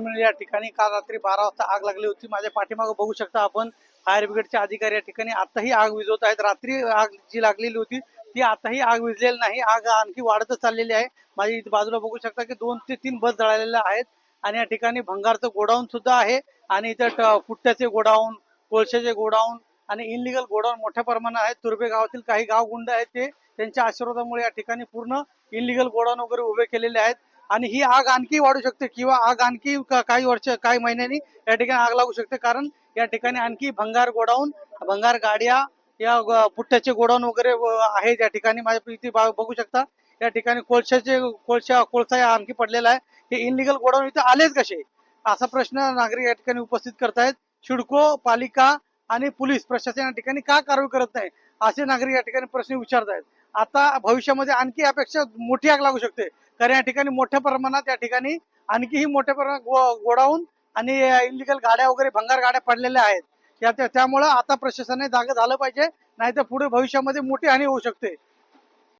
मिळेल. या ठिकाणी काल रात्री बारा वाजता आग लागली होती. माझ्या पाठीमागे बघू शकता आपण फायर ब्रिगेडचे अधिकारी या ठिकाणी. आताही आग विझवत आहेत. रात्री आग जी लागलेली होती ती आताही आग विजलेली नाही. आग आणखी वाढतच चाललेली आहे. माझ्या इथे बाजूला बघू शकता की दोन ते तीन बस जळालेल्या आहेत आणि या ठिकाणी भंगारचं गोडाऊन सुद्धा आहे आणि इथं कुट्ट्याचे गोडाऊन कोळशाचे गोडाऊन आणि इनलिगल गोडाऊन मोठ्या प्रमाणात आहेत. तुर्बे गावातील काही गाव गुंड आहेत ते. त्यांच्या आशीर्वादामुळे या ठिकाणी पूर्ण इनलिगल गोडाऊन वगैरे उभे केलेले आहेत. आणि ही आग आणखी वाढू शकते किंवा आग आणखी काही वर्ष काही महिन्यांनी या ठिकाणी आग लागू शकते. कारण या ठिकाणी आणखी भंगार गोडाऊन भंगार गाड्या या पुट्ट्याचे गोडाऊन वगैरे आहे आहेत या ठिकाणी. माझ्या इथे बघू शकता. या ठिकाणी कोळशाचे कोळशा कोळसा या आणखी पडलेला आहे. हे इनलिगल गोडाऊन इथे आलेच कसे? असा प्रश्न नागरिक या ठिकाणी उपस्थित करतायत. शिडको पालिका आणि पोलीस प्रशासन या ठिकाणी का कारवाई करत नाही? असे नागरिक या ठिकाणी प्रश्न विचारत आहेत आता भविष्यामध्ये आणखी यापेक्षा मोठी आग लागू शकते. कारण या ठिकाणी मोठ्या प्रमाणात या ठिकाणी आणखीही मोठ्या प्रमाणात गो- गोडाऊन आणि इलिगल गाड्या वगैरे भंगार गाड्या पडलेल्या आहेत. त्या त्यामुळं आता प्रशासनाने जागा झालं पाहिजे. नाहीतर पुढे भविष्यामध्ये मोठी हानी होऊ शकते.